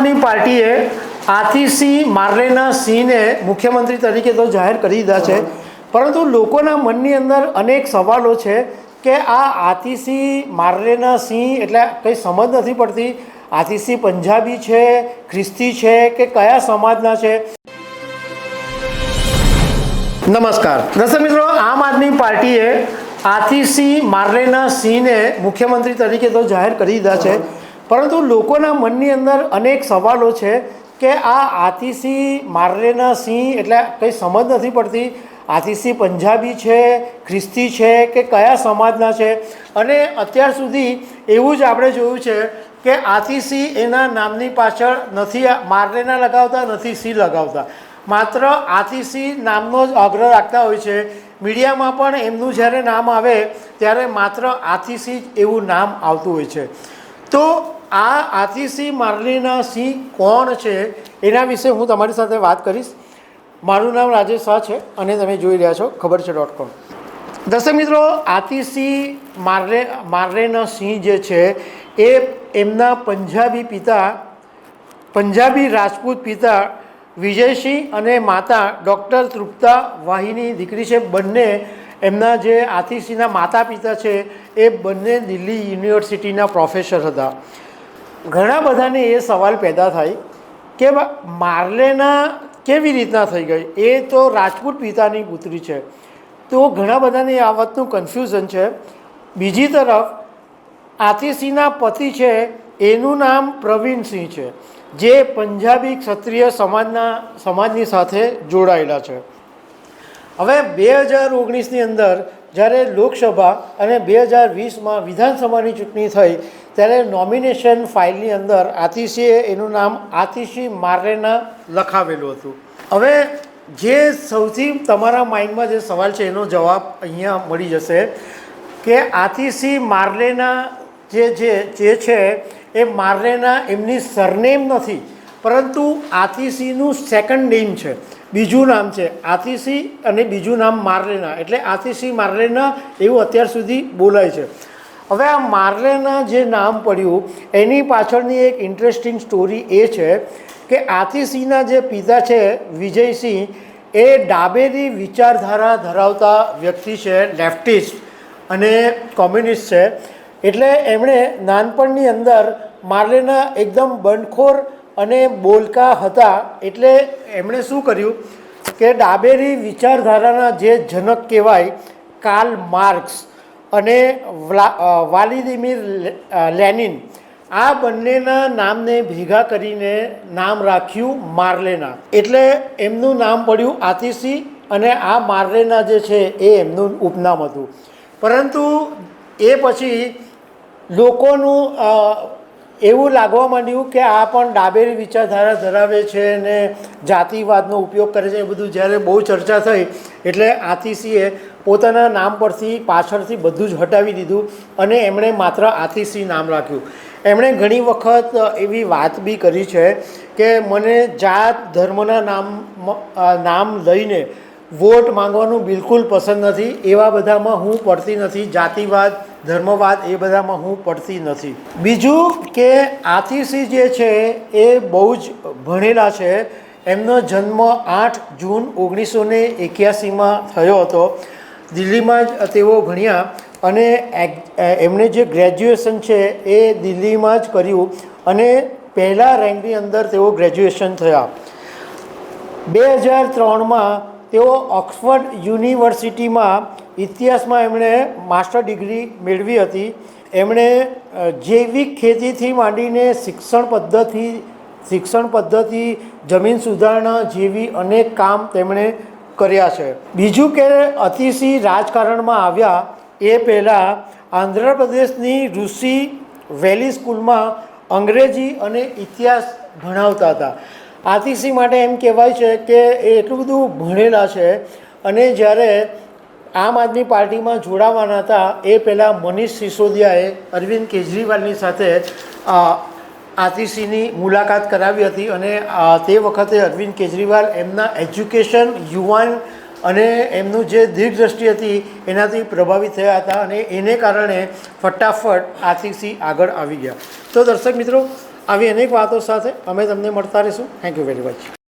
આદમી પાર્ટીએ આતિશી માર્લેના સિંહને મુખ્યમંત્રી તરીકે તો જાહેર કરી દીધા છે. પરંતુ લોકોના મનની અંદર અનેક સવાલો છે કે આ આતિશી માર્લેના સિંહ એટલે કંઈ સમજ નથી પડતી. આતિશી પંજાબી છે, ખ્રિસ્તી છે કે કયા સમાજના છે? નમસ્કાર. દર્શક મિત્રો, આમ આદમી પાર્ટીએ આતિશી માર્લેના સિંહને મુખ્યમંત્રી તરીકે તો જાહેર કરી દીધા છે. પરંતુ લોકોના મનની અંદર અનેક સવાલો છે કે આ આતિશી માર્લેના સિંહ એટલે કંઈ સમજ નથી પડતી. આતિશી પંજાબી છે, ખ્રિસ્તી છે કે કયા સમાજના છે? અને અત્યાર સુધી એવું જ આપણે જોયું છે કે આતિશી એના નામની પાછળ નથી માર્લેના લગાવતા, નથી સી લગાવતા. માત્ર આતિશી નામનો જ આગ્રહ રાખતા હોય છે. મીડિયામાં પણ એમનું જ્યારે નામ આવે, ત્યારે માત્ર આતિશી જ એવું નામ આવતું હોય છે. તો આ આતિશી મારલીના સિંહ કોણ છે એના વિશે હું તમારી સાથે વાત કરીશ. મારું નામ રાજેશ શાહ છે અને તમે જોઈ રહ્યા છો ખબર છે ડોટ કોમ. દર્શક મિત્રો આતિશી માર્લે માર્લેના સિંહ જે છે એ એમના પંજાબી પિતા, પંજાબી રાજપૂત પિતા વિજયસિંહ અને માતા ડૉક્ટર તૃપ્તા વાહિની દીકરી છે. બંને એમના જે આતિશીના માતા પિતા છે, એ બંને દિલ્હી યુનિવર્સિટીના પ્રોફેસર હતા. ઘણા બધાને એ સવાલ પેદા થાય કે માર્લેના કેવી રીતના થઈ ગઈ? એ તો રાજપૂત પિતાની પુત્રી છે. તો ઘણા બધાને આ વાતનું કન્ફ્યુઝન છે. બીજી તરફ આતિશીના પતિ છે, એનું નામ પ્રવીણસિંહ છે, જે પંજાબી ક્ષત્રિય સમાજના, સમાજની સાથે જોડાયેલા છે. હવે બે હજાર ઓગણીસની અંદર જ્યારે લોકસભા અને બે હજાર વીસમાં વિધાનસભાની ચૂંટણી થઈ, ત્યારે નોમિનેશન ફાઇલની અંદર આતિશીએ એનું નામ આતિશી મારેના લખાવેલું હતું. હવે જે સૌથી તમારા માઇન્ડમાં જે સવાલ છે એનો જવાબ અહીંયા મળી જશે કે આતિશી માર્લેના જે જે છે, એ માર્લેના એમની સરનેમ નથી. પરંતુ આતિશીનું સેકન્ડ નેમ છે. બીજું નામ છે આતિશી અને બીજું નામ માર્લેના. એટલે આતિશી માર્લેના એવું અત્યાર સુધી બોલાય છે. હવે આ માર્લેના જે નામ પડ્યું, એની પાછળની એક ઇન્ટરેસ્ટિંગ સ્ટોરી એ છે કે આતિશીના જે પિતા છે વિજયસિંહ, એ ડાબેરી વિચારધારા ધરાવતા વ્યક્તિ છે લેફ્ટિસ્ટ અને કોમ્યુનિસ્ટ છે. એટલે એમણે નાનપણની અંદર માર્લેના એકદમ બંડખોર અને બોલકા હતા એટલે એમણે શું કર્યું કે ડાબેરી વિચારધારાના જે જનક કહેવાય, કાર્લ માર્ક્સ અને વાલિદિમીર લેનિન, આ બંનેના નામને ભેગા કરીને નામ રાખ્યું માર્લેના. એટલે એમનું નામ પડ્યું આતિશી અને આ માર્લેના જે છે એ એમનું ઉપનામ હતું. પરંતુ એ પછી લોકોનું એવું લાગવા માંડ્યું કે આ પણ ડાબેરી વિચારધારા ધરાવે છે ને જાતિવાદનો ઉપયોગ કરે છે, એ બધું જ્યારે બહુ ચર્ચા થઈ, એટલે આતિશીએ પોતાના નામ પરથી પાછળથી બધું જ હટાવી દીધું અને એમણે માત્ર આતિશી નામ રાખ્યું. એમણે ઘણી વખત એવી વાત બી કરી છે કે મને જાત ધર્મના નામ નામ લઈને વોટ માંગવાનું બિલકુલ પસંદ નથી, એવા બધામાં હું પડતી નથી. જાતિવાદ ધર્મવાદ એ બધામાં હું પડતી નથી. બીજું કે આતિશી જે છે એ બહુ જ ભણેલા છે. એમનો જન્મ આઠ જૂન ઓગણીસો ને એક્યાસીમાં થયો હતો. દિલ્હીમાં જ તેઓ ભણ્યા અને એમણે જે ગ્રેજ્યુએશન છે એ દિલ્હીમાં જ કર્યું અને પહેલાં રેન્કની અંદર તેઓ ગ્રેજ્યુએશન થયા. બે હજાર ત્રણમાં તેઓ ઓક્સફર્ડ યુનિવર્સિટીમાં ઇતિહાસમાં એમણે માસ્ટર ડિગ્રી મેળવી હતી. એમણે જૈવિક ખેતીથી માંડીને શિક્ષણ પદ્ધતિ શિક્ષણ પદ્ધતિ, જમીન સુધારણા જેવી અનેક કામ તેમણે કર્યા છે. બીજું કે અતિશી રાજકારણમાં આવ્યા એ પહેલાં આંધ્રપ્રદેશની ઋષિ વેલી સ્કૂલમાં અંગ્રેજી અને ઇતિહાસ ભણાવતા હતા. આતિશી માટે એમ કહેવાય છે કે એ એટલું બધું ભણેલા છે અને જ્યારે આમ આદમી પાર્ટીમાં જોડાવાના હતા એ પહેલાં મનીષ સિસોદિયાએ અરવિંદ કેજરીવાલની સાથે આતિશીની મુલાકાત કરાવી હતી અને તે વખતે અરવિંદ કેજરીવાલ એમના એજ્યુકેશન યુવાન અને એમનું જે દીર્ઘદ્રષ્ટિ હતી એનાથી પ્રભાવિત થયા હતા અને એને કારણે ફટાફટ આતિશી આગળ આવી ગયા. તો દર્શક મિત્રો, આવી અનેક વાતો સાથે અમે તમને મળતા રહીશું. Thank you very much